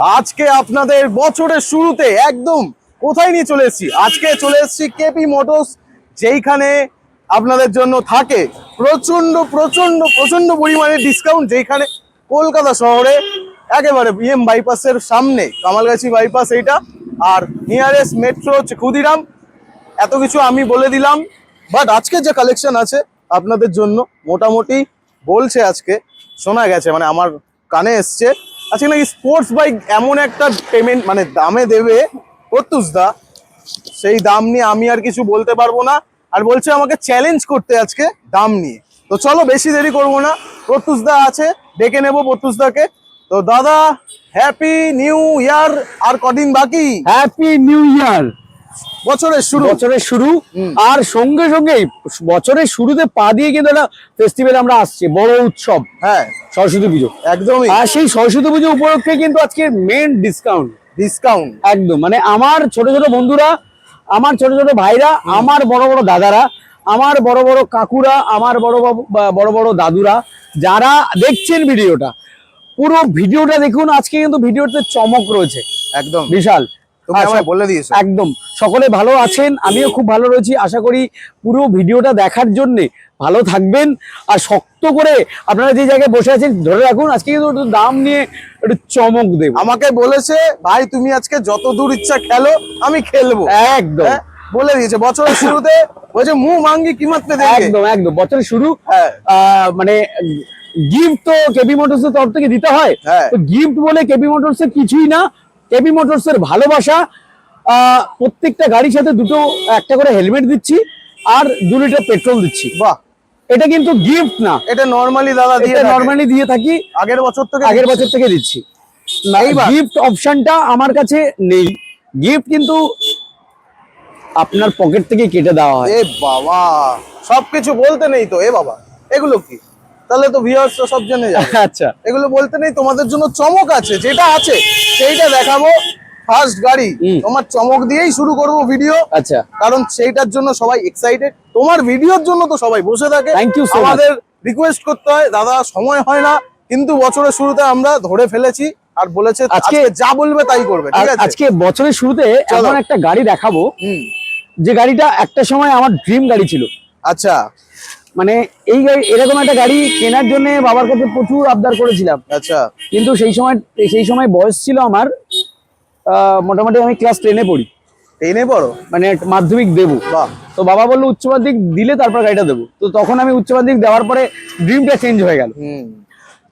আজকে আপনাদের বছরের শুরুতে একদম কোথায় নিয়ে চলে এসেছি? আজকে চলে এসেছি কেপি মোটরস যেইখানে আপনাদের জন্য থাকে প্রচণ্ড প্রচণ্ড প্রচণ্ড পরিমাণে ডিসকাউন্ট যেইখানে কলকাতা শহরে একেবারে বিএম বাইপাসের সামনে, কামালগাছি বাইপাস এইটা, আর নিয়ারেস্ট মেট্রো হচ্ছে ক্ষুদিরাম। এত কিছু আমি বলে দিলাম বাট আজকে যে কালেকশন আছে আপনাদের জন্য মোটামুটি বলছে আজকে, শোনা গেছে মানে আমার কানে এসছে। আজকে নাকি স্পোর্টস বাইক এমন একটা পেমেন্ট মানে দামে দেবে? দা, সেই দাম নিয়ে আমি আর কিছু বলতে পারব না। আর বলছে আমাকে চ্যালেঞ্জ করতে আজকে দাম নিয়ে। তো চলো, বেশি দেরি করব না। দা আছে, ডেকে নেব দাকে। তো দাদা হ্যাপি নিউ ইয়ার আর কদিন বাকি? হ্যাপি নিউ ইয়ার বছরের শুরু। বছরের শুরু। আর সঙ্গে সঙ্গে বছরের শুরুতে পা দিয়ে কিন্তু একটা ফেস্টিভ্যাল আমরা আসছি বড় উৎসব। হ্যাঁ। সরস্বতী পুজো। একদমই। আর সেই সরস্বতী পুজো উপলক্ষে কিন্তু আজকে মেন ডিসকাউন্ট ডিসকাউন্ট একদম। মানে আমার ছোট ছোট বন্ধুরা আমার ছোট ছোট ভাইরা আমার বড় বড় দাদারা আমার বড় বড় কাকুরা আমার বড় বড় বড় দাদুরা যারা দেখছেন ভিডিওটা পুরো ভিডিওটা দেখুন আজকে কিন্তু ভিডিওতে চমক রয়েছে। একদম। বিশাল। বলে দিয়েছ। একদম। সকলে ভালো আছেন আমিও খুব ভালো রয়েছি। আশা করি পুরো ভিডিওটা দেখার জন্য ভালো থাকবেন। আর শক্ত করে আপনারা যে জায়গায় বসে আছেন ধরে রাখুন আজকে কিন্তু দাম নিয়ে একটু চমক দেব। আমাকে বলেছে ভাই তুমি আজকে যত দূর ইচ্ছা খেলো আমি খেলব। একদম। হ্যাঁ, বলে দিয়েছে। বছরের শুরুতে বলছে মু মাঙ্গি কিমাতে দেখে? একদম একদম। বছরের শুরু হ্যাঁ। আহ, মানে গিফট তো কেপি মোটরস এর তরফ থেকে দিতে হয়। হ্যাঁ। তো গিফট বলে কেপি মোটরস এর কিছুই না কেপি মোটরস এর ভালোবাসা প্রত্যেকটা গাড়ির সাথে দুটো একটা করে হেলমেট দিচ্ছি আর দু লিটার পেট্রোল দিচ্ছি। বাহ! এটা কিন্তু গিফট না। এটা নর্মালি দাদা দিয়ে নর্মালি দিয়ে থাকি আগের বছর থেকে আগের বছর থেকে দিচ্ছি? গিফট অপশনটা আমার কাছে নেই। গিফট কিন্তু আপনার পকেট থেকে কেটে দেওয়া হয়। এ বাবা! সবকিছু বলতে নেই তো এ বাবা। এগুলো কি? তাহলে তো ভিউয়ার্স সব জেনে যাবে। আচ্ছা। এগুলো বলতে নেই তোমাদের জন্য চমক আছে যেটা আছে সেইটা দেখাবো। ফার্স্ট গাড়ি। তোমার চমক দিয়েই শুরু করব ভিডিও আচ্ছা। কারণ সেইটার জন্য সবাই এক্সাইটেড তোমার ভিডিওর জন্য তো সবাই বসে থাকে। So much. আমাদের রিকোয়েস্ট করতে হয় দাদা সময় হয় না কিন্তু বছরের শুরুতে আমরা ধরে ফেলেছি। আর বলেছে আজকে- যা বলবে তাই করবে ঠিক আছে? আজকে বছরের শুরুতে এমন একটা গাড়ি দেখাবো যে গাড়িটা একটা সময় আমার ড্রিম গাড়ি ছিল। আচ্ছা। মানে এই গাড়ি এরকম একটা গাড়ি কেনার জন্য বাবার কাছে প্রচুর আবদার করেছিলাম। আচ্ছা। কিন্তু সেই সময় সেই সময় বয়স ছিল আমার মোটামুটি আমি ক্লাস টেনে পড়ি। টেনে পড়ো? মানে মাধ্যমিক দেবো। তো বাবা বলল উচ্চ মাধ্যমিক দিলে তারপর গাড়িটা দেবো। তো তখন আমি উচ্চ মাধ্যমিক দেওয়ার পরে ড্রিমটা চেঞ্জ হয়ে গেল। হুম।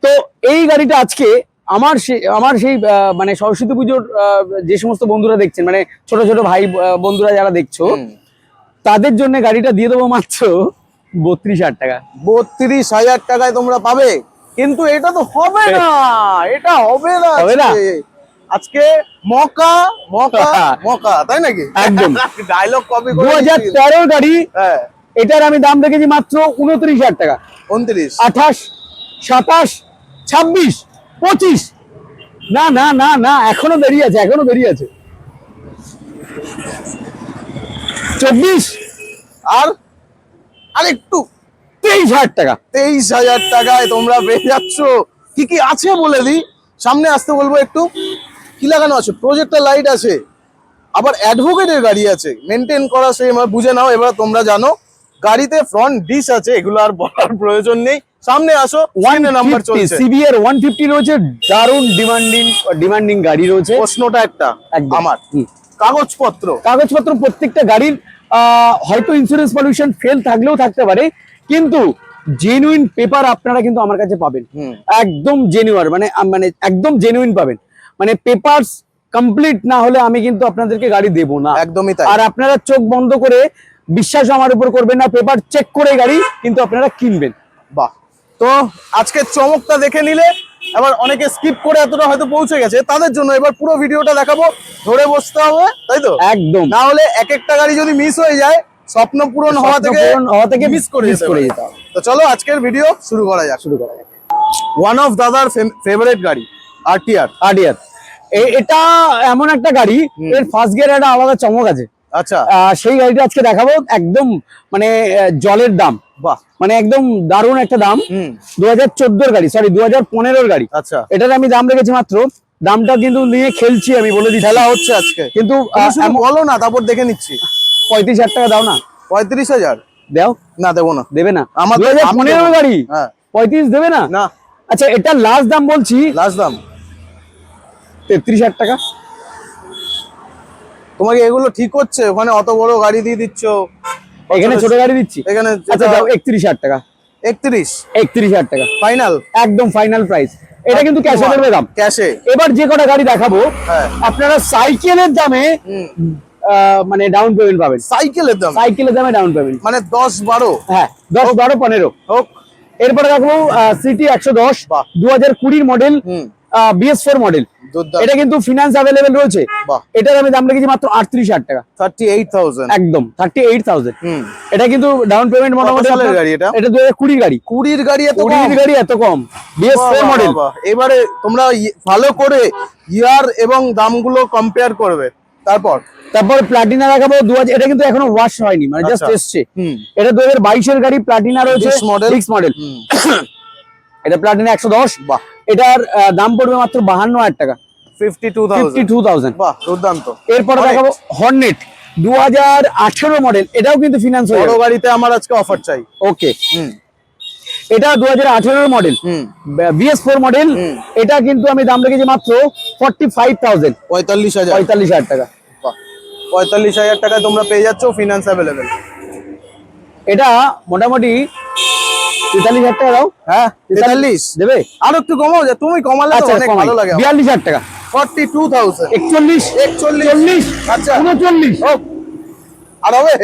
তো এই গাড়িটা আজকে আমার সেই আমার সেই মানে সরস্বতী পুজোর যে সমস্ত বন্ধুরা দেখছেন মানে ছোট ছোট ভাই বন্ধুরা যারা দেখছ তাদের জন্য গাড়িটা দিয়ে দেবো মাত্র। বত্রিশ হাজার টাকা। বত্রিশ হাজার টাকায় তোমরা পাবে। কিন্তু এটা তো হবে না। এটা হবে না হবে না? আজকে। মকা মকা মকা তাই নাকি? একদম। ডায়লগ কপি দু হাজার তেরোর গাড়ি হ্যাঁ। এটার আমি দাম রেখেছি মাত্র উনত্রিশ হাজার টাকা। উনত্রিশ। আঠাশ সাতাশ ছাব্বিশ পঁচিশ। না না না না এখনও দেরি আছে এখনও দেরি আছে। চব্বিশ। আর আর একটু তেইশ হাজার টাকা। তেইশ হাজার টাকায় তোমরা পেয়ে যাচ্ছ। কি কি আছে বলে দি সামনে আসতে বলব একটু। কি লাগানো আছে? প্রজেক্টর লাইট আছে। আবার অ্যাডভোকেটের গাড়ি আছে। মেনটেন করা সে বুঝে নাও এবার তোমরা জানো। গাড়িতে ফ্রন্ট ডিশ আছে এগুলো আর বলার প্রয়োজন নেই। সামনে আসো ওয়ান নাম্বার চলছে। সিবিআর ওয়ান ফিফটি রয়েছে। দারুণ ডিমান্ডিং ডিমান্ডিং গাড়ি রয়েছে। প্রশ্নটা একটা। আমার। কাগজপত্র। কাগজপত্র প্রত্যেকটা গাড়ির হয়তো ইন্স্যুরেন্স পলিউশন ফেল থাকলেও থাকতে পারে কিন্তু জেনুইন পেপার আপনারা কিন্তু আমার কাছে পাবেন। একদম জেনুয়ার মানে মানে একদম জেনুইন পাবেন। মানে পেপারস কমপ্লিট না হলে আমি কিন্তু আপনাদেরকে গাড়ি দেবো না। একদমই তাই। আর আপনারা চোখ বন্ধ করে বিশ্বাস আমার উপর করবেন না পেপার চেক করে গাড়ি কিন্তু আপনারা কিনবেন। বাহ। তো আজকে চমকটা দেখে নিলে এবার অনেকে স্কিপ করে এতটা হয়তো পৌঁছে গেছে তাদের জন্য এবার পুরো ভিডিওটা দেখাবো ধরে বসতে হবে তাই তো? একদম। না হলে এক একটা গাড়ি যদি মিস হয়ে যায় স্বপ্ন পূরণ হওয়া থেকে হওয়া থেকে মিস করে যেতে করে যেতে হবে। তো চলো আজকের ভিডিও শুরু করা যাক। শুরু করা যাক। ওয়ান অফ দাদার ফেভারিট গাড়ি আরটিআর আডিয়ার এটা এমন একটা গাড়ি এর ফার্স্ট গিয়ার একটা আলাদা চমক আছে। আচ্ছা। সেই গাড়িটা আজকে দেখাবো একদম মানে জলের দাম। বাহ। মানে একদম দারুণ একটা দাম। দু হাজার চোদ্দোর গাড়ি সরি দু হাজার পনেরোর গাড়ি। আচ্ছা। এটার আমি দাম রেখেছি মাত্র। দামটা কিন্তু নিয়ে খেলছি আমি বলে দিচ্ছি। খেলা হচ্ছে আজকে। কিন্তু বলো না তারপর দেখে নিচ্ছি। পঁয়ত্রিশ হাজার টাকা দাও না। পঁয়ত্রিশ হাজার? দাও। না দেবো না। দেবে না। আমার দু হাজার পনেরো গাড়ি? হ্যাঁ। পঁয়ত্রিশ দেবে না? না। আচ্ছা এটা লাস্ট দাম বলছি। লাস্ট দাম। তেত্রিশ হাজার টাকা। তোমাকে এগুলো ঠিক হচ্ছে? ওখানে অত বড় গাড়ি দিয়ে দিচ্ছ। এখানে ছোট গাড়ি দিচ্ছি? এখানে আচ্ছা দাও একত্রিশ হাজার টাকা। একত্রিশ। একত্রিশ হাজার টাকা। ফাইনাল একদম ফাইনাল প্রাইস এটা কিন্তু ক্যাশে পড়বে দাম। ক্যাশে এবার যে কটা গাড়ি দেখাবো হ্যাঁ। আপনারা সাইকেলের দামে মানে ডাউন পেমেন্ট পাবেন। সাইকেলের দাম? সাইকেলের দামে ডাউন পেমেন্ট মানে দশ বারো? হ্যাঁ দশ বারো পনেরো। হোক। এরপরে দেখো সিটি একশো দশ। দু হাজার কুড়ির মডেল বিএস ফোর মডেল এটা কিন্তু ফিনান্স অ্যাভেলেবেল রয়েছে। বাহ। এটার আমি দাম রেখেছি মাত্র আটত্রিশ হাজার টাকা। থার্টি এইট থাউজেন্ড একদম থার্টি এইট থাউজেন্ড এটা কিন্তু ডাউন পেমেন্ট মোটামুটি গাড়ি এটা? এটা দু হাজার কুড়ির গাড়ি। কুড়ির গাড়ি এত? কুড়ির গাড়ি এত কম। BS four model. এবারে তোমরা ভালো করে ইয়ার এবং দামগুলো কম্পেয়ার করবে। তারপর? তারপর প্লাটিনা দেখাবো দু হাজার এটা কিন্তু এখনও ওয়াশ হয়নি মানে জাস্ট আচ্ছা। এসছে। এটা দু হাজার বাইশের গাড়ি প্লাটিনা রয়েছে মডেল হুম। এটা প্লাটিনা একশো দশ। এটার দাম পড়বে মাত্র বাহান্ন হাজার টাকা। এরপরে দেখাবো হর্নেট দু হাজার আঠেরো মডেল এটাও কিন্তু ফিনান্স হয়ে গাড়িতে আমার আজকে অফার চাই। ওকে এটা দু হাজার মডেল বিএস ফোর মডেল এটা কিন্তু আমি দাম রেখেছি মাত্র ফর্টি ফাইভ থাউজেন্ড পঁয়তাল্লিশ হাজার। পঁয়তাল্লিশ হাজার টাকা। বাহ। পঁয়তাল্লিশ হাজার টাকায় তোমরা পেয়ে যাচ্ছ ফিনান্স অ্যাভেলেবেল এটা মোটামুটি তেতাল্লিশ হাজার টাকা দাও। হ্যাঁ তেতাল্লিশ দেবে? আর একটু কমাও যা তুমি কমালে আচ্ছা অনেক ভালো লাগে। বিয়াল্লিশ হাজার টাকা। Forty two thousand. একচল্লিশ। একচল্লিশ। আচ্ছা। উনচল্লিশ। আর হবে?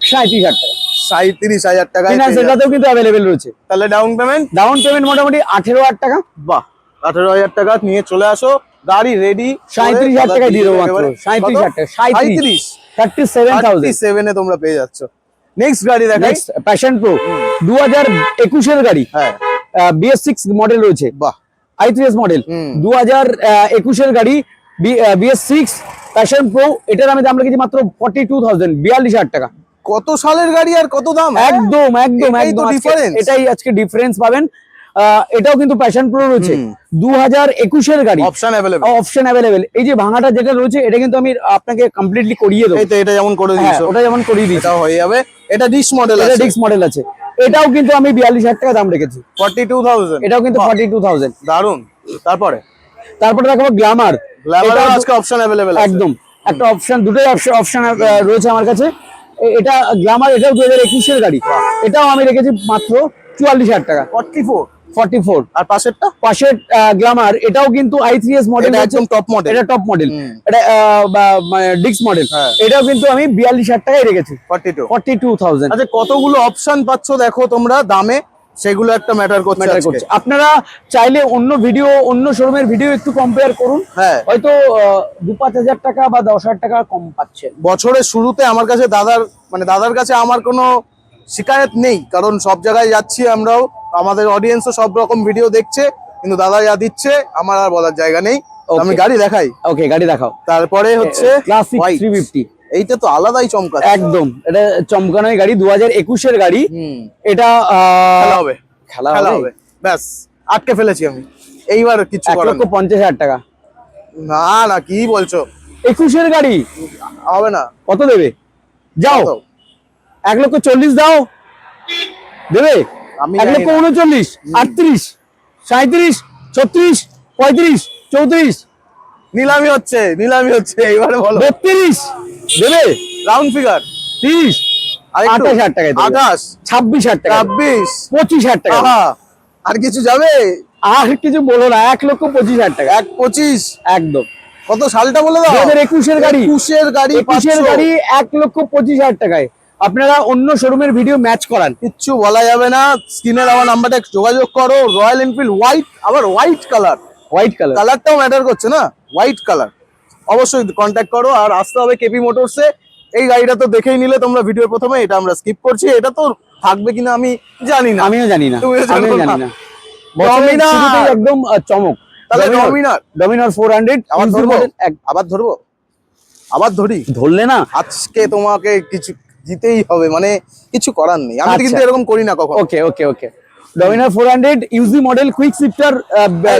সাঁত্রিশ হাজার টাকা। সাঁত্রিশ হাজার টাকায় ফিনান্স পেয়ে যাচ্ছ। এটাতেও কিন্তু অ্যাভেলেবেল রয়েছে। তাহলে ডাউন পেমেন্ট ডাউন পেমেন্ট মোটামুটি আঠেরো হাজার টাকা। বাহ আঠারো হাজার টাকা নিয়ে চলে আসো। গাড়ি রেডি সাঁত্রিশ হাজার টাকায় দিয়ে দেবো সাঁত্রিশ হাজার টাকা। সাঁত্রিশ থার্টি সেভেন থাউজেন্ড সেভেনে তোমরা পেয়ে যাচ্ছ। নেক্সট গাড়ি দেখাই। প্যাশন প্রো দু হাজার একুশের গাড়ি। হ্যাঁ। বিএস সিক্স মডেল রয়েছে। বাহ। S model. দু হাজার একুশের গাড়ি বিএস সিক্স প্যাশন প্রো এটার আমি দাম রেখেছি মাত্র ফর্টি টু থাউজেন্ড বিয়াল্লিশ হাজার টাকা। কত সালের গাড়ি আর কত দাম? একদম একদম একদম। এটাই আজকে ডিফারেন্স পাবেন। এটাও কিন্তু প্যাশন প্রো রয়েছে। দু হাজার একুশের গাড়ি। অপশন অ্যাভেলেবেল অপশন অ্যাভেলেবেল এই যে ভাঙাটা যেটা রয়েছে এটা কিন্তু আমি আপনাকে কমপ্লিটলি করিয়ে দেবো। এটা যেমন করে হ্যাঁ দিয়েছ। ওটা যেমন করিয়ে দিচ্ছি এটা হয়ে যাবে। এটা ডিশ মডেল এটা ডিক্স মডেল আছে। এটাও কিন্তু আমি বিয়াল্লিশ হাজার টাকা দাম রেখেছি। ফর্টি টু থাউজেন্ড এটাও কিন্তু ফর্টি টু থাউজেন্ড দারুণ তারপরে? তারপরে দেখাবো গ্ল্যামার গ্ল্যামার আজকে অপশন অ্যাভেলেবেল একদম। একটা অপশন দুটোই অপশন রয়েছে আমার কাছে। এটা গ্ল্যামার এটাও দু হাজার একুশের গাড়ি। এটাও আমি রেখেছি মাত্র চুয়াল্লিশ হাজার টাকা। ফর্টি ফোর ফর্টি ফোর আর পাশেরটা? পাশের গ্ল্যামার এটাও কিন্তু মডেল একদম টপ মডেল এটা টপ মডেল। এটা ডিক্স মডেল হ্যাঁ। এটাও কিন্তু আমি বিয়াল্লিশ হাজার টাকায় রেখেছি। Forty two forty two thousand আচ্ছা কতগুলো অপশন পাচ্ছ দেখো তোমরা? দামে সেগুলো একটা ম্যাটার করছে ম্যাটার। করছে। আপনারা চাইলে অন্য ভিডিও অন্য শোরুমের ভিডিও একটু কম্পেয়ার করুন। হ্যাঁ। হয়তো দু পাঁচ হাজার টাকা বা দশ হাজার টাকা কম পাচ্ছেন। বছরের শুরুতে আমার কাছে দাদার মানে দাদার কাছে আমার কোনো শিকায়ত নেই। কারণ সব জায়গায় যাচ্ছি আমরাও। আমাদের অডিয়েন্সও সব রকম ভিডিও দেখছে কিন্তু দাদা যা দিচ্ছে আমার আর বলার জায়গা নেই. আমি গাড়ি দেখাই। ওকে গাড়ি দেখাও। তারপরে হচ্ছে ক্লাসিক white। থ্রি ফিফটি এইটা তো আলাদাই চমকা একদম। এটা চমকানোই গাড়ি দু হাজার একুশের গাড়ি। এটা খেলা হবে। খেলা হবে? ব্যাস আটকে ফেলেছি আমি। এইবার কিছু করার লক্ষ নেই। পঞ্চাশ হাজার টাকা। না না কি বলছো? একুশের গাড়ি? হবে না। কত দেবে? যাও? এক লক্ষ চল্লিশ দাও। দেবে? উনচল্লিশ আটত্রিশ সাঁত্রিশ ছত্রিশ পঁয়ত্রিশ চৌত্রিশ। নিলামি হচ্ছে নিলামি হচ্ছে এইবারে বলো। বত্রিশ। দেবে? রাউন্ড ফিগার তিরিশ। আঠাশ হাজার। আঠাশ। ছাব্বিশ হাজার টাকা ছাব্বিশ। পঁচিশ হাজার টাকা আর কিছু যাবে? আর কিছু বলো না এক লক্ষ পঁচিশ হাজার টাকা এক পঁচিশ। একদম। কত সালটা বলে দাও? হাজার একুশের গাড়ি। একুশের গাড়ি একুশের গাড়ি এক লক্ষ পঁচিশ হাজার টাকায়। আপনারা অন্য শোরুমের ভিডিও ম্যাচ করান। কিচ্ছু বলা যাবে না। স্ক্রিনের আমার নাম্বারটা যোগাযোগ করো। রয়্যাল এনফিল্ড হোয়াইট আবার হোয়াইট কালার হোয়াইট কালার কালারটাও ম্যাটার করছে না? হোয়াইট কালার অবশ্যই কন্ট্যাক্ট করো। আর আসতে হবে কেপি মোটরসে এই গাড়িটা তো দেখেই নিলে তোমরা ভিডিওর প্রথমে এটা আমরা স্কিপ করছি। এটা তো থাকবে কিনা আমি জানি না। আমিও জানি না। আমিও জানি না। একদম চমক। তাহলে ডমিনার ডমিনার ফোর হান্ড্রেড আবার ধরবো? আবার ধরবো? আবার ধরি? ধরলে না? আজকে তোমাকে কিছু দিতেই হবে মানে কিছু করার নেই। আমি কিন্তু আচ্ছা। এরকম করি না কখনো। Okay okay okay. Dominar four hundred UG model quick shifter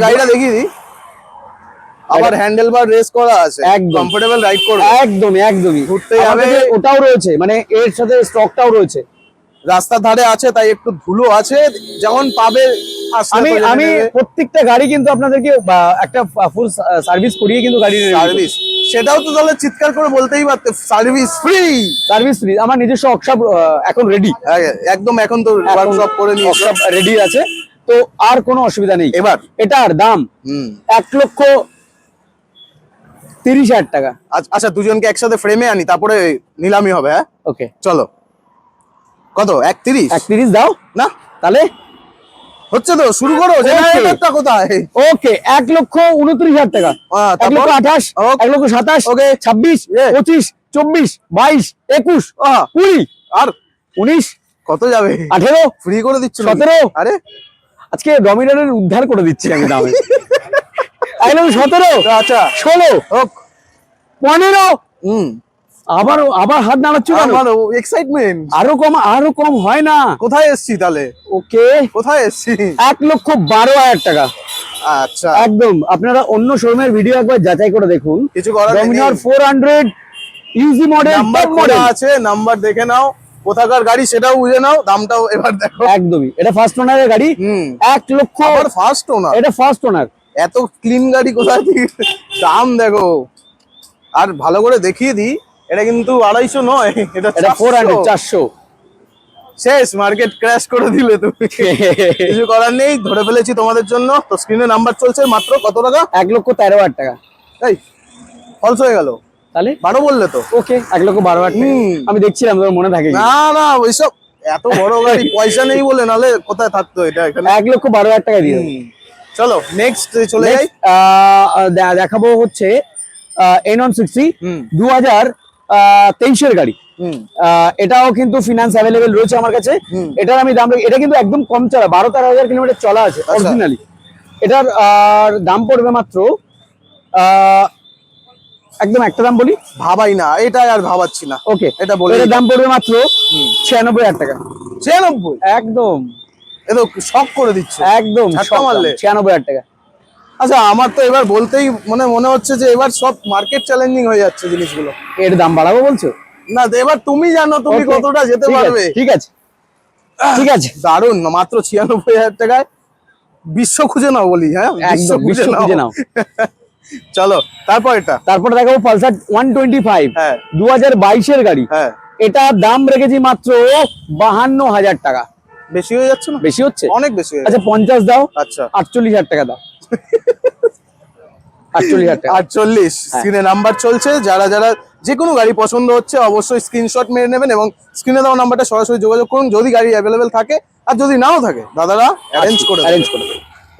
গাড়িটা দেখিয়ে দিই। আবার হ্যান্ডেল বার রেস করা আছে। একদম। কমফোর্টেবল রাইড করবে। একদমই একদমই। ঘুরতে যাবে। ওটাও রয়েছে মানে এর সাথে স্টকটাও রয়েছে। রাস্তার ধারে আছে তাই একটু ধুলো আছে যেমন পাবে আমি আমি প্রত্যেকটা গাড়ি কিন্তু আপনাদেরকে একটা ফুল সার্ভিস করিয়ে কিন্তু গাড়ি সার্ভিস সেটাও তো তাহলে চিৎকার করে বলতেই পারতে সার্ভিস ফ্রি সার্ভিস ফ্রি আমার নিজস্ব ওয়ার্কশপ এখন রেডি একদম এখন তো ওয়ার্কশপ করে নিয়েছো। ওয়ার্কশপ রেডি আছে। তো আর কোনো অসুবিধা নেই। এবার। এটার দাম? হুম। এক লক্ষ তিরিশ হাজার টাকা। আচ্ছা- আচ্ছা দুজনকে একসাথে ফ্রেমে আনি তারপরে নিলামি হবে হ্যাঁ? ওকে চলো। কত? এক তিরিশ এক তিরিশ দাও। না তাহলে হচ্ছে তো শুরু করো জেনারেটরটা কোথায়? ওকে এক লক্ষ উনত্রিশ হাজার টাকা। এক লক্ষ? আঠাশ. এক লক্ষ সাতাশ Okay. ছাব্বিশ. পঁচিশ চব্বিশ বাইশ একুশ কুড়ি আর উনিশ কত যাবে? আঠেরো ফ্রি করে দিচ্ছ সতেরো। আরে। আজকে ডমিনারের উদ্ধার করে দিচ্ছি আমি দামে। এক লক্ষ সতেরো আচ্ছা। ষোলো হোক। পনেরো হুম। আবার আবার হাত নাড়াচ্ছ কেন? আমার এক্সাইটমেন্ট আরও কম আরও কম হয় না। কোথায় এসছি তাহলে? ওকে। কোথায় এসছি? এক লক্ষ বারো হাজার টাকা। আচ্ছা। একদম। আপনারা অন্য শোরুমের ভিডিও একবার যাচাই করে দেখুন। কিছু করার নেই। Dominar four hundred UG model number খোলা আছে নাম্বার দেখে নাও। কোথাকার গাড়ি সেটাও বুঝে নাও দামটাও এবার দেখো। একদমই। এটা ফার্স্ট ওনারের গাড়ি। হুম। এক লক্ষ আবার ফার্স্ট ওনার এটা ফার্স্ট ওনার এত ক্লিন গাড়ি কোথায়? দাম দেখো। আর ভালো করে দেখিয়ে দিই। এটা কিন্তু আড়াইশো নয় এটা ফোর হান্ড্রেড চারশো। শেষ মার্কেট ক্র্যাশ করে দিলে তুমি। কিছু করার নেই ধরে ফেলেছি তোমাদের জন্য। তো স্ক্রিনে নাম্বার চলছে মাত্র কত টাকা? এক লক্ষ তেরো হাজার টাকা। তাই ফলস হয়ে গেল। তাহলে? বারো বললে তো। ওকে এক লক্ষ বারো হাজার আমি দেখছিলাম তোমার মনে থাকে না না ওইসব এত বড় গাড়ি পয়সা নেই বলে নালে কোথায় থাকতো এটা এখানে? এক লক্ষ বারো হাজার টাকা দিয়ে চলো নেক্সট চলে যাই। আহ, দেখাবো হচ্ছে এন ওয়ান সিক্সটি দু হাজার তেইশের গাড়ি। এটাও কিন্তু ফিনান্স অ্যাভেলেবেল রয়েছে আমার কাছে। এটার আমি দাম এটা কিন্তু একদম কম চলা বারো তেরো হাজার কিলোমিটার চলা আছে আচ্ছা। অরিজিনালি এটার আহ, দাম পড়বে মাত্র একদম একটা দাম বলি। ভাবাই না এটা আর ভাবাচ্ছি না। ওকে এটা বলে এটার দাম পড়বে মাত্র ছিয়ানব্বই হাজার টাকা। ছিয়ানব্বই? একদম। এ তো শখ করে দিচ্ছে। একদম? ছিয়ানব্বই হাজার টাকা। আচ্ছা আমার তো এবার বলতেই মানে মনে হচ্ছে যে এবার সব মার্কেট চ্যালেঞ্জিং হয়ে যাচ্ছে জিনিসগুলো। এর দাম বাড়াবো বলছো? না তো এবার তুমি জানো তুমি কতটা যেতে পারবে। ঠিক আছে ঠিক আছে। দারুণ মাত্র ছিয়ানব্বই হাজার টাকায় বিশ্ব খুঁজে নাও বলি হ্যাঁ? একদম বিশ্ব খুঁজে নাও। চলো তারপর এটা। তারপরে দেখাবো পালসার ওয়ান টোয়েন্টি ফাইভ হ্যাঁ। দু হাজার বাইশের গাড়ি। হ্যাঁ। এটা দাম রেখেছি মাত্র বাহান্ন হাজার টাকা। বেশি হয়ে যাচ্ছে না? বেশি হচ্ছে? অনেক বেশি হয়ে আচ্ছা পঞ্চাশ দাও আচ্ছা। আটচল্লিশ হাজার টাকা দাও। আটচল্লিশ স্ক্রিনে নাম্বার চলছে। যারা যারা যে কোনো গাড়ি পছন্দ হচ্ছে অবশ্যই স্ক্রিনশট মেরে নেবেন এবং স্ক্রিনে দেওয়া নাম্বারটা সরাসরি যোগাযোগ করুন। যদি গাড়ি অ্যাভেলেবেল থাকে আর যদি নাও থাকে দাদারা অ্যারেঞ্জ করে অ্যারেঞ্জ করে।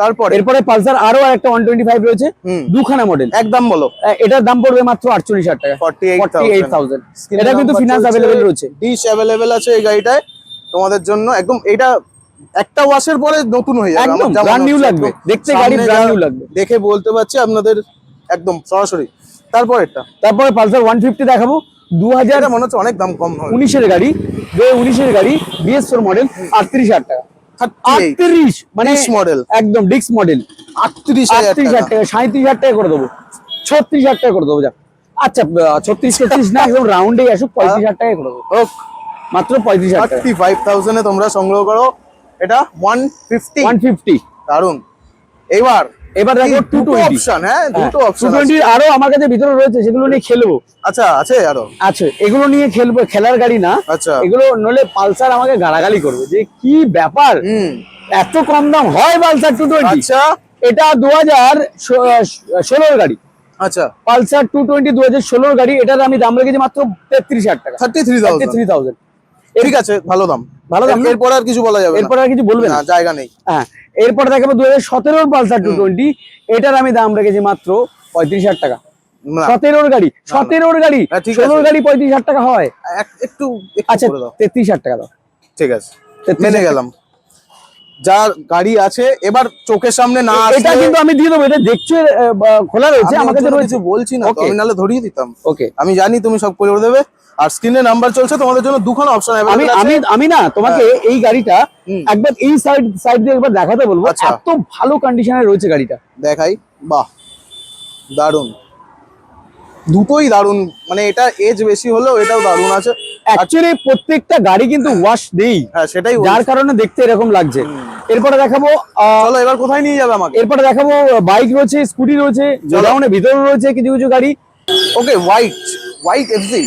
তারপরে? এরপরে পালসার আরও একটা ওয়ান টোয়েন্টি ফাইভ রয়েছে। দুখানা মডেল একদম বলো। এটার দাম পড়বে মাত্র আটচল্লিশ হাজার টাকা। ফর্টি এইট 48,000 থাউজেন্ড এটা কিন্তু ফিনান্স অ্যাভেলেবেল রয়েছে। ডিশ অ্যাভেলেবেল আছে এই গাড়িটায়। তোমাদের জন্য একদম এটা একটা ওয়াশের পরে নতুন হয়ে যাবে একদম, new হচ্ছে, লাগবে। দেখতে গাড়ি যা new লাগবে। দেখে বলতে পারছি আপনাদের একদম সরাসরি। তারপর এটা তারপরে পালসার ওয়ান ফিফটি দেখাবো। দু হাজার এটা মনে হচ্ছে অনেক দাম কম হবে। উনিশের গাড়ি দু হাজার উনিশের গাড়ি বিএস ফোর মডেল আটত্রিশ হাজার টাকা। আটত্রিশ। মানে Disc model। একদম ডিক্স মডেল আটত্রিশ হাজার আটত্রিশ হাজার টাকা সাঁত্রিশ হাজার টাকা করে দেবো। ছত্রিশ হাজার টাকা করে দেবো যা। আচ্ছা ছত্রিশ ছত্রিশ না একদম রাউন্ডে আসুক পঁয়ত্রিশ হাজার টাকা করে দেবো। মাত্র পঁয়ত্রিশ হাজার টাকা। থার্টি ফাইভ থাউজেন্ডে তোমরা সংগ্রহ করো। এটা ওয়ান ফিফটি ওয়ান ফিফটি দারুণ এবার এবার দেখো টু দুটো টোয়েন্টি অপশন হ্যাঁ দুটো টু অপশন টোয়েন্টির আরও আমার কাছে ভিতরে রয়েছে সেগুলো নিয়ে খেলব। আচ্ছা আছে আরও। আছে এগুলো নিয়ে খেলব খেলার গাড়ি না। আচ্ছা। এগুলো নলে পালসার আমাকে গালাগালি করবে যে কি ব্যাপার? হুম। এত কম দাম হয় পালসার টু টোয়েন্টি আচ্ছা। এটা দু হাজার ষোলোর গাড়ি। আচ্ছা। পালসার টু টোয়েন্টি দু হাজার ষোলোর গাড়ি এটার আমি দাম রেখেছি মাত্র তেত্রিশ হাজার টাকা। Thirty three thirty three thousand ঠিক আছে ভালো দাম। ভালো দাম। এরপর আর কিছু বলা যাবে এরপর আর কিছু বলবে না? জায়গা নেই। হ্যাঁ এরপর দেখাবো দু হাজার সতেরোর পালসার টু টোয়েন্টি এটার আমি দাম রেখেছি মাত্র পঁয়ত্রিশ হাজার টাকা। সতেরোর গাড়ি সতেরোর গাড়ি হ্যাঁ, ষোলোর গাড়ি পঁয়ত্রিশ হাজার টাকা হয়। এক- একটু আচ্ছা তেত্রিশ হাজার টাকা দাও। ঠিক আছে। মেনে গেলাম। যার গাড়ি আছে এবার চোখের সামনে না এটা কিন্তু আমি দিয়ে দেবো এটা দেখছ খোলা রয়েছে আমি আমার ওর কাছে জন্য রয়েছে। বলছি না আমি নাহলে ধরিয়ে দিতাম। ওকে আমি জানি তুমি সব করে দেবে। আর স্ক্রিনে নাম্বার চলছে তোমাদের জন্য দুখানা অপশন আমি আমি আমি না তোমাকে এই গাড়িটা একবার এই সাইড সাইড দিয়ে একবার দেখাতে বলব আচ্ছা। এত ভালো কন্ডিশনে রয়েছে গাড়িটা। দেখাই বাহ দারুণ দুটোই দারুণ মানে এটা এজ বেশি হলেও এটাও দারুণ আছে। অ্যাকচুয়ালি প্রত্যেকটা গাড়ি কিন্তু ওয়াশ দেই হ্যাঁ সেটাই যার কারণে দেখতে এরকম লাগছে। এরপরে দেখাবো চলো এবার কোথায় নিয়ে যাবে আমাকে? এরপরে দেখাবো বাইক রয়েছে স্কুটি রয়েছে গোডাউনের ভিতরে রয়েছে কিছু কিছু গাড়ি। Okay white white FG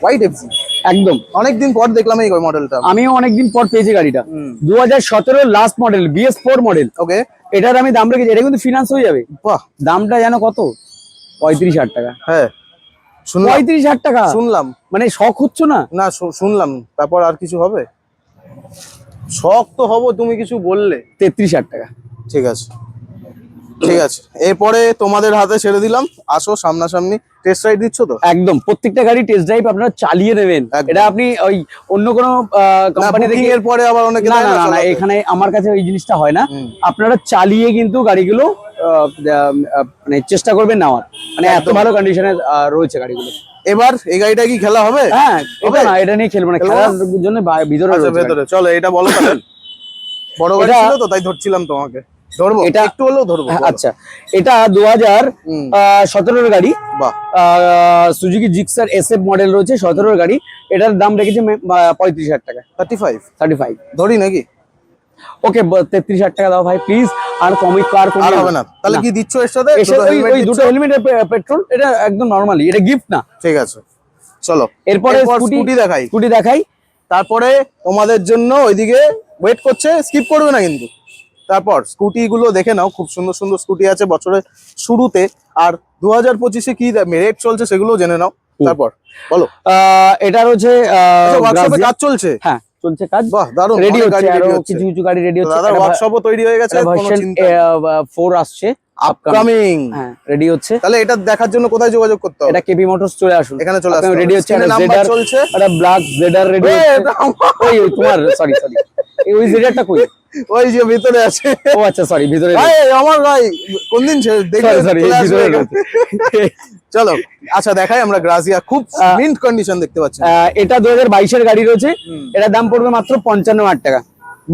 white FG একদম। অনেকদিন পর দেখলাম এই মডেলটা আমিও অনেকদিন পর পেয়েছি গাড়িটা। দু হাজার সতেরো last model BS four model okay এটার আমি দাম রেখেছি এটা কিন্তু ফিনান্স হয়ে যাবে। বাহ। দামটা যেন কত? পঁয়ত্রিশ হাজার টাকা। হ্যাঁ। পঁয়ত্রিশ হাজার টাকা? শুনলাম। মানে শখ হচ্ছে না? না শুনলাম। তারপর আর কিছু হবে? শখ তো হব তুমি কিছু বললে। তেত্রিশ হাজার টাকা। ঠিক আছে। ঠিক আছে। এরপরে তোমাদের হাতে ছেড়ে দিলাম। আসো সামনাসামনি। টেস্ট রাইড দিচ্ছ তো? একদম। প্রত্যেকটা গাড়ি টেস্ট ড্রাইভ আপনারা চালিয়ে নেবেন এটা আপনি ওই অন্য কোনো কোম্পানি থেকে এর পরে আবার অনেকে না না না না এখানে আমার কাছে ওই জিনিসটা হয় না। আপনারা চালিয়ে কিন্তু গাড়িগুলো মানে চেষ্টা করবেন নেওয়ার। মানে এত ভালো কন্ডিশনে রয়েছে গাড়িগুলো। এবার এই গাড়িটা কি খেলা হবে? হ্যাঁ এটা না এটা নিয়ে খেলব না। খেলার জন্য ভিতরে আচ্ছা ভেতরে। চলো এটা বলো বড় গাড়ি ছিল তো তাই ধরছিলাম তোমাকে। ধরবো এটা- একটু হলেও ধরবো হ্যাঁ, আচ্ছা। এটা দু হাজার সতেরোর গাড়ি। বাহ। Suzuki Gixxer S F model রয়েছে সতেরোর গাড়ি। এটার দাম রেখেছে পঁয়ত্রিশ হাজার টাকা। থার্টি ফাইভ থার্টি ফাইভ ধরি নাকি? ওকে তেত্রিশ হাজার টাকা দাও ভাই প্লিজ আর কমই কার আর হবে না। তাহলে কি দিচ্ছ এর সাথে? ওই? দুটো হেলমেটের পেট্রোল এটা একদম নর্মালি এটা গিফট না। ঠিক আছে। চলো। এরপরে স্কুটি দেখাই। স্কুটি দেখাই। তারপরে তোমাদের জন্য ওইদিকে ওয়েট করছে স্কিপ করবে না কিন্তু? তারপর স্কুটি গুলো দেখে নাও খুব সুন্দর সুন্দর স্কুটি আছে বছরের শুরুতে। আর দু হাজার পঁচিশে কি রেট চলছে সেগুলো জেনে নাও তারপর বলো। আহ, এটা রয়েছে ওয়ার্কশপে কাজ চলছে? হ্যাঁ চলছে কাজ। বাহ দারুণ রেডি হচ্ছে গাড়ি আরও ready হচ্ছে। কিছু কিছু গাড়ি রেডি হচ্ছে। দাদার ওয়ার্কশপও তৈরি হয়ে গেছে। ফোর আসছে আপকামিং হ্যাঁ রেডি হচ্ছে। তাহলে এটা দেখার জন্য কোথায় যোগাযোগ করতে হবে? এটা কেপি মোটরস চলে আসুন। এখানে চলে রেডি হচ্ছে জেডার চলছে। ব্ল্যাক জেডার রেডি হচ্ছে। ওই তোমার সরি সরি ওই জেডারটা কই? ওই যে ভিতরে আছে। ও আচ্ছা সরি ভিতরে ভাই আমার ভাই কোন দিন দেখে সরি ভিতরে চলো আচ্ছা দেখাই আমরা গ্রাজিয়া। খুব মিন্ট কন্ডিশন দেখতে পাচ্ছি। এটা দু হাজার বাইশের গাড়ি রয়েছে। এটার দাম পড়বে মাত্র পঞ্চান্ন হাজার টাকা।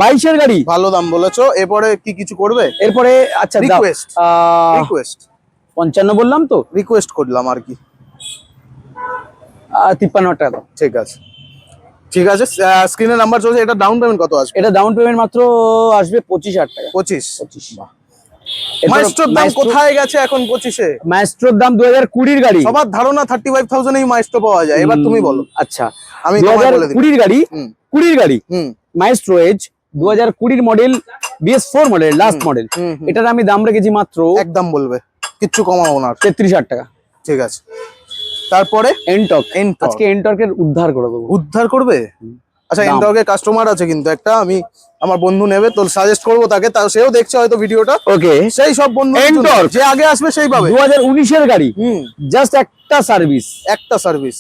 বাইশের গাড়ি? ভালো দাম বলেছ। এরপরে কি কিছু করবে? এরপরে আচ্ছা রিকোয়েস্ট রিকোয়েস্ট পঞ্চান্ন বললাম তো? রিকোয়েস্ট করলাম আর কি। তিপ্পান্ন হাজার টাকা ঠিক আছে। ঠিক আছে স্ক্রিনে নাম্বার চলছে এটা ডাউন পেমেন্ট কত আসবে? এটা ডাউন পেমেন্ট মাত্র আসবে পঁচিশ হাজার টাকা। পঁচিশ। পঁচিশ। মাইস্টোর দাম কোথায় গেছে এখন পঁচিশে? মাইস্ট্রোর দাম দু হাজার কুড়ির গাড়ি। সবার ধারণা থার্টি ফাইভ থাউজেন্ড এই মাইস্টো পাওয়া যায় এবার তুমি বলো। আচ্ছা। আমি দু তোমায় হাজার কুড়ির গাড়ি হুম। কুড়ির গাড়ি। হুম। মাইস্ট্রো এজ দু হাজার কুড়ির model BS four model last model. এটার আমি দাম রেখেছি মাত্র একদম বলবে কিচ্ছু কমাবো না তেত্রিশ হাজার টাকা। ঠিক আছে। তারপরে এনটক। আজকে এনটকের উদ্ধার করে দেবো। উদ্ধার করবে? আচ্ছা। এনটকের কাস্টমার আছে কিন্তু একটা আমি আমার বন্ধু নেবে তো সাজেস্ট করব তাকে তা সেও দেখছে হয়তো ভিডিওটা ওকে সেই সব বন্ধু। যে আগে আসবে সেই পাবে। দু হাজার উনিশের গাড়ি। হুম। জাস্ট একটা সার্ভিস একটা সার্ভিস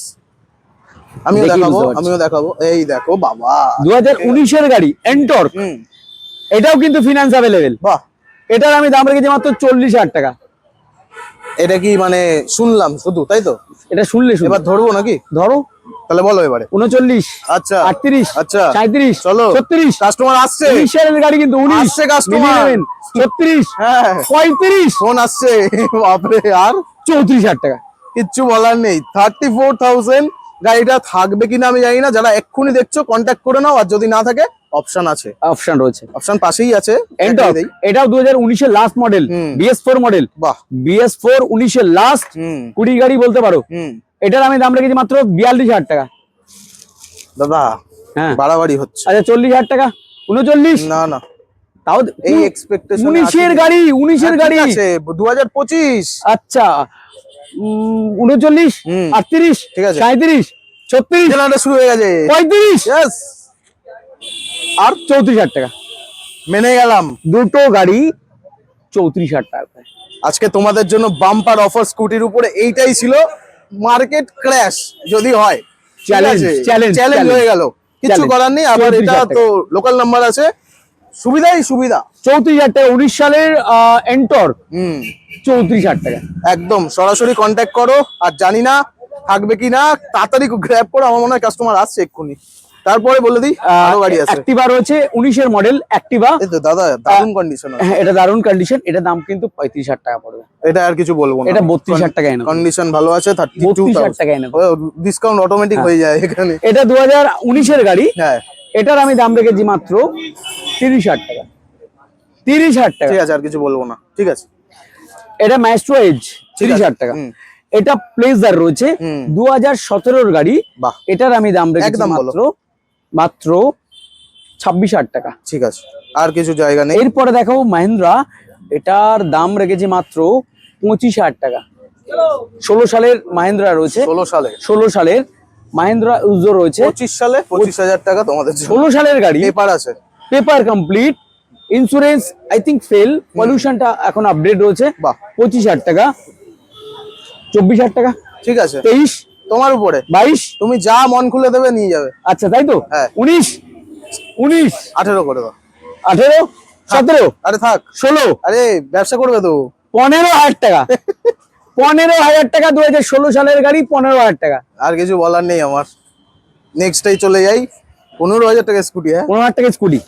আমিও দেখাবো আমিও দেখাবো। এই দেখো বাবা। দু হাজার উনিশের গাড়ি এনটর্ক হুম। এটাও কিন্তু ফিনান্স অ্যাভেলেবেল বাহ। এটার আমি দাম রেখেছি মাত্র চল্লিশ হাজার টাকা। এটা কি মানে শুনলাম শুধু তাই তো? এটা শুনলে এবার ধরবো নাকি? ধরো। তাহলে বলো এবারে। উনচল্লিশ আচ্ছা। আটত্রিশ আচ্ছা। সাঁত্রিশ চলো। ছত্রিশ কাস্টমার আসছে। গাড়ি কিন্তু উনিশ। কাস্টমার। ছত্রিশ হ্যাঁ। পঁয়ত্রিশ। ফোন আসছে। বাপরে আর? চৌত্রিশ হাজার টাকা। কিচ্ছু বলার নেই। থার্টি ফোর থাউজেন্ড গাড়িটা থাকবে কিনা আমি জানি না। যারা এক্ষুনি দেখছ কন্ট্যাক্ট করে নাও আর যদি না থাকে অপশন আছে। অপশন রয়েছে। অপশন পাশেই আছে। এটাও দু হাজার উনিশের last model BS four model বাহ। বিএস ফোর উনিশের লাস্ট কুড়ি গাড়ি বলতে পারো। হুম। এটার আমি দাম রেখেছি মাত্র বিয়াল্লিশ হাজার টাকা। দাদা হ্যাঁ। বাড়াবাড়ি হচ্ছে। আচ্ছা চল্লিশ হাজার টাকা? উনচল্লিশ? না না। তাও এই এক্সপেকটেশন উনিশের গাড়ি উনিশের গাড়ি। আছে। দু হাজার পঁচিশ। আচ্ছা। উনচল্লিশ আটত্রিশ ঠিক আছে। সাঁত্রিশ ছত্রিশ শুরু হয়ে গেছে। পঁয়ত্রিশ আর চৌত্রিশ হাজার টাকা। মেনে গেলাম। দুটো গাড়ি চৌত্রিশ হাজার টাকা আজকে তোমাদের জন্য বাম্পার অফার স্কুটির উপরে এইটাই ছিল মার্কেট ক্র্যাশ যদি হয়। challenge, চ্যালেঞ্জ হয়ে গেল। কিছু করার নেই আবার এটা তো লোকাল নাম্বার আছে। সুবিধাই সুবিধা। চৌত্রিশ হাজার টাকা। উনিশ সালের এন্টর হুম। চৌত্রিশ হাজার টাকা। একদম। সরাসরি কন্ট্যাক্ট করো। আর জানি না থাকবে কি না তাড়াতাড়ি গ্র্যাব করো। আমার মনে হয় কাস্টমার আসছে এক্ষুনি। তারপরে বলে দিই আরও গাড়ি আছে। অ্যাক্টিভা রয়েছে উনিশের মডেল অ্যাক্টিভা এই তো দাদা দারুণ কন্ডিশন হ্যাঁ এটা দারুণ কন্ডিশন এটা দাম কিন্তু পঁয়ত্রিশ হাজার টাকা পড়বে। এটা আর কিছু বলব না। এটা বত্রিশ হাজার টাকা এনে কন্ডিশন ভালো আছে থার্টি টু বত্রিশ হাজার টাকা এনে ডিসকাউন্ট অটোমেটিক হয়ে যায় এখানে। এটা দু হাজার উনিশের গাড়ি। হ্যাঁ। এটার আমি দাম রেখেছি মাত্র তিরিশ হাজার টাকা। তিরিশ হাজার টাকা। ঠিক আছে আর কিছু বলব না। ঠিক আছে। এটা ম্যাস্ট্রো এজ তিরিশ হাজার টাকা। এটা প্লেজার রয়েছে দু হাজার সতেরোর গাড়ি। এটার আমি দাম রেখেছি মাত্র মাত্র ছাব্বিশ হাজার টাকা। ঠিক আছে। আর কিছু জায়গা নেই? এরপরে দেখাবো মাহিন্দ্রা এটার দাম রেখেছি মাত্র পঁচিশ হাজার টাকা। ষোলো সালের মাহিন্দ্রা রয়েছে। ষোলো সালে ষোলো সালের। মাহিন্দ্রা উজো রয়েছে। পঁচিশ সালে পঁচিশ হাজার টাকা তোমাদের ষোলো সালের গাড়ি। পেপার আছে। Paper complete. Insurance I think fail পলিউশনটা এখন আপডেট রয়েছে। বাহ। পঁচিশ হাজার টাকা। চব্বিশ হাজার টাকা। ঠিক আছে। তেইশ। তোমার উপরে। বাইশ। তুমি যা মন খুলে দেবে নিয়ে যাবে। আচ্ছা তাই তো? হ্যাঁ। উনিশ। উনিশ। আঠেরো করে দাও। আঠেরো? সতেরো? আরে থাক। ষোলো? আরে ব্যবসা করবে তো। পনেরো হাজার টাকা। পনেরো হাজার টাকা দু হাজার ষোলো সালের গাড়ি পনেরো হাজার টাকা। আর কিছু বলার নেই আমার। নেক্সটটাই চলে যাই। পনেরো হাজার টাকা স্কুটি হ্যাঁ? পনেরো হাজার টাকা স্কুটি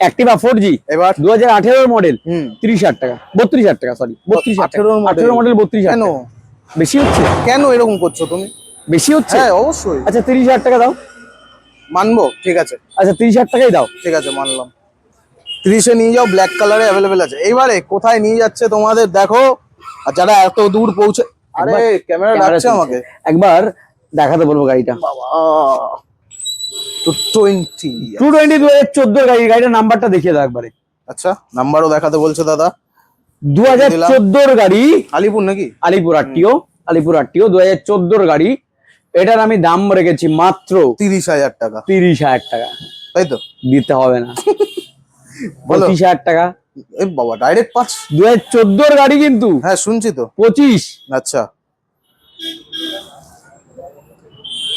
অ্যাক্টিভা ফোর জি এবার? দু হাজার আঠেরোর মডেল তিরিশ হাজার টাকা বত্রিশ হাজার টাকা সরি বত্রিশ হাজার 18 আঠেরো মডেল বত্রিশ কেন? হাজার টাকা। বেশি হচ্ছে? কেন এরকম করছ তুমি? বেশি হচ্ছে? হ্যাঁ অবশ্যই। আচ্ছা তিরিশ হাজার টাকা দাও। মানবো ঠিক আছে। আচ্ছা তিরিশ হাজার টাকাই দাও। ঠিক আছে মানলাম। ত্রিশে নিয়ে যাও ব্ল্যাক কালারে অ্যাভেলেবেল আছে। এইবারে কোথায় নিয়ে যাচ্ছে তোমাদের দেখো। আর যারা এত দূর পৌঁছে আরে ক্যামেরা আমাকে। একবার দেখাতে বলব গাড়িটা। টু টোয়েন্টি টু টোয়েন্টি দু হাজার চোদ্দোর গাড়ি গাড়িটার নাম্বারটা দেখিয়ে দাও একবারে। আচ্ছা নাম্বারও দেখাতে বলছে দাদা। দু হাজার চোদ্দোর গাড়ি। আলিপুর নাকি? আলিপুর আটটিও আলিপুর আটটিও দু হাজার চোদ্দোর গাড়ি। এটার আমি দাম রেখেছি মাত্র তিরিশ হাজার টাকা। তিরিশ হাজার টাকা। তাই তো? দিতে হবে না। পঁচিশ হাজার টাকা। বাবা ডাইরেক্ট পাঁচ। দু হাজার চোদ্দোর গাড়ি কিন্তু। হ্যাঁ শুনছি তো। পঁচিশ। আচ্ছা।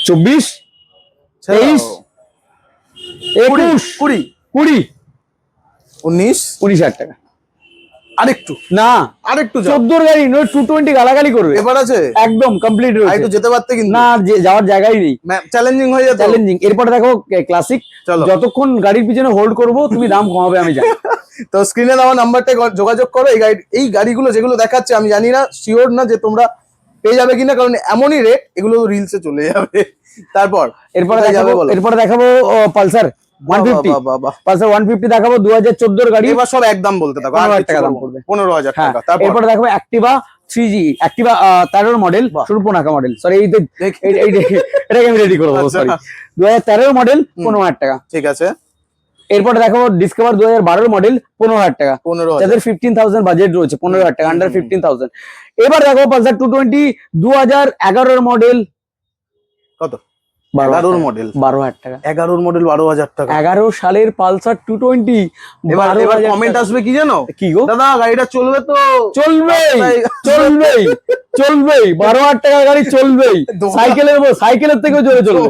চব্বিশ। তেইশ, একুশ। কুড়ি কুড়ি। উনিশ। উনিশ হাজার টাকা। আরেকটু। না। আরেকটু যাও। চোদ্দোর গাড়ি টু টোয়েন্টি গালাগালি করবে। এবার আছে? একদম কমপ্লিট রয়েছে। একটু যেতে পারতে কিন্তু। না যাওয়ার জায়গাই নেই। চ্যালেঞ্জিং হয়ে চ্যালেঞ্জিং এরপরে দেখো ক্লাসিক। যতক্ষণ গাড়ির পিছনে হোল্ড করব তুমি দাম কমাবে আমি জানি। তো স্ক্রিনে দেওয়া নাম্বারটা যোগাযোগ করো এই গাড়ি এই গাড়িগুলো যেগুলো দেখাচ্ছে আমি জানি না শিওর না যে তোমরা পেয়ে যাবে কিনা কারণ এমনই রেট এগুলো রিলসে চলে যাবে। তারপর এরপরে দেখাবো? এরপরে দেখাবো পালসার দেখাবো দু হাজার চোদ্দোর গাড়ি। এবার সব একদম বলতে থাকো পনেরো হাজার টাকা হ্যাঁ এরপরে দেখাবো অ্যাক্টিভা থ্রি জি অ্যাক্টিভা তেরোর মডেল মডেল সরি এই এটাকে আমি রেডি করব। সরি দু হাজার তেরোর মডেল পনেরো হাজার টাকা। ঠিক আছে। এরপরে দেখাবো ডিসকভার দু হাজার বারোর মডেল পনেরো হাজার টাকা। পনেরো যাদের ফিফটিন থাউজেন্ড বাজেট রয়েছে পনেরো হাজার টাকা আন্ডার ফিফটিন থাউজেন্ড এবার দেখো পালসার টু টোয়েন্টি দু হাজার এগারোর মডেল কত? বারো এগারোর হাজার মডেল টাকা। বারো হাজার টাকা। এগারোর মডেল বারো হাজার টাকা। এগারো সালের পালসার টু টোয়েন্টি এবার এবার কমেন্ট আসবে কি জানো? কি গো? দাদা গাড়িটা চলবে তো। রাস্তায়- চলবেই। চলবেই বারো হাজার টাকার গাড়ি চলবেই। সাইকেলের সাইকেলের থেকেও জোরে চলবে।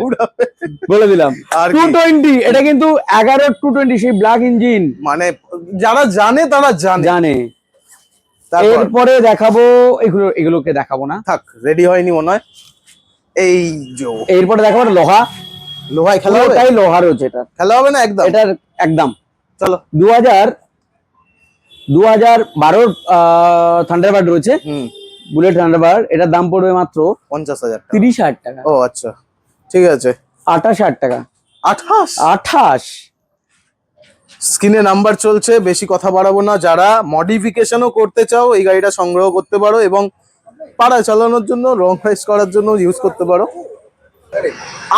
বলে দিলাম। আর টু টোয়েন্টি এটা কিন্তু এগারো টু টোয়েন্টি সেই ব্ল্যাক ইঞ্জিন মানে যারা জানে তারা জানে। জানে। এরপরে দেখাবো এগুলো এগুলোকে দেখাবো না। থাক রেডি হয়নি মনে হয়। এই যে এরপরে দেখাবো লোহা। লোহায় খেলা হবে? পুরোটাই লোহা রয়েছে এটা। খেলা হবে না একদম? এটার একদম। চলো। দু হাজার দু হাজার বারোর থান্ডারবার্ড রয়েছে। হুম। বুলেট থান্ডারবার্ড এটার দাম পড়বে মাত্র পঞ্চাশ হাজার টাকা। তিরিশ হাজার টাকা। ও আচ্ছা। ঠিক আছে। আঠাশ হাজার টাকা। আঠাশ? আঠাশ। স্ক্রিনে নাম্বার চলছে বেশি কথা বাড়াবো না। যারা মডিফিকেশনও করতে চাও এই গাড়িটা সংগ্রহ করতে পারো এবং পাড়া চালানোর জন্য রং রাইস করার জন্য ইউজ করতে পারো।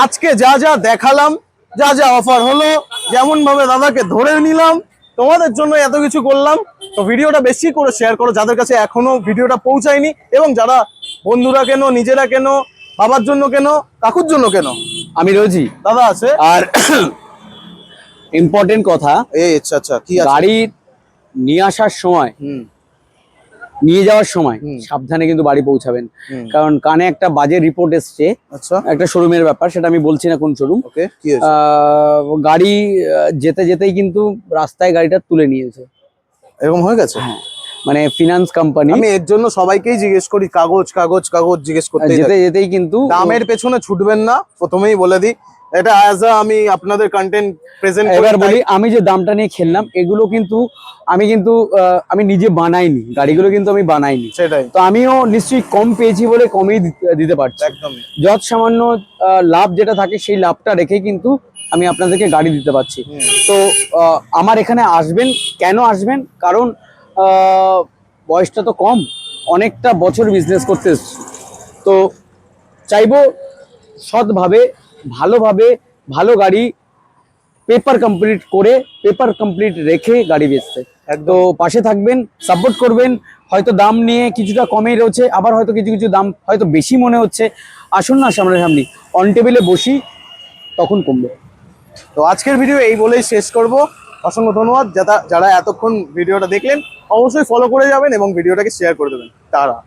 আজকে যা যা দেখালাম যা যা অফার হলো যেমন ভাবে দাদাকে ধরে নিলাম তোমাদের জন্য এত কিছু করলাম। তো ভিডিওটা বেশি করে শেয়ার করো যাদের কাছে এখনও ভিডিওটা পৌঁছায়নি এবং যারা বন্ধুরা কেন নিজেরা কেন বাবার জন্য কেন কাকুর জন্য কেন? আমি রয়েছি দাদা আছে? আর ইম্পর্টেন্ট কথা এই আচ্ছা আচ্ছা কি গাড়ি নিয়ে আসার সময় হুম। নিয়ে যাওয়ার সময়। সাবধানে কিন্তু বাড়ি পৌঁছাবেন। কারণ কানে একটা বাজে রিপোর্ট এসছে আচ্ছা। একটা শোরুমের ব্যাপার সেটা আমি বলছি না কোন শোরুম গাড়ি যেতে যেতেই কিন্তু রাস্তায় গাড়িটা তুলে নিয়েছে। এরকম হয়ে গেছে? মানে ফিনান্স কোম্পানি আমি এর জন্য সবাইকেই জিজ্ঞেস করি কাগজ কাগজ কাগজ জিজ্ঞেস করতে যেতে যেতেই কিন্তু দামের পেছনে ছুটবেন না প্রথমেই বলে দিই। এটা অ্যাজ আমি আপনাদের কন্টেন্ট প্রেজেন্ট এবার বলি আমি যে দামটা নিয়ে খেললাম এগুলো কিন্তু আমি কিন্তু আমি নিজে বানাইনি গাড়িগুলো কিন্তু আমি বানাইনি। সেটাই। তো আমিও নিশ্চয়ই কম পেয়েছি বলে কমই দিতে- পারছি। একদমই। যত সামান্য লাভ যেটা থাকে সেই লাভটা রেখেই কিন্তু আমি আপনাদেরকে গাড়ি দিতে পারছি। তো আমার এখানে আসবেন কেন আসবেন? কারণ বয়সটা তো কম অনেকটা বছর বিজনেস করতে এসছি। তো চাইব সৎভাবে ভালোভাবে ভালো গাড়ি পেপার কমপ্লিট করে পেপার কমপ্লিট রেখে গাড়ি বেচতে। তো পাশে থাকবেন সাপোর্ট করবেন হয়তো দাম নিয়ে কিছুটা কমেই রয়েছে আবার হয়তো কিছু কিছু দাম হয়তো বেশি মনে হচ্ছে। আসুন না সামনাসামনি অন টেবিলে বসি তখন কমবে। তো আজকের ভিডিও এই বলেই শেষ করব। অসংখ্য ধন্যবাদ। যারা যারা এতক্ষণ ভিডিওটা দেখলেন, অবশ্যই ফলো করে যাবেন এবং ভিডিওটাকে শেয়ার করে দেবেন। তারা।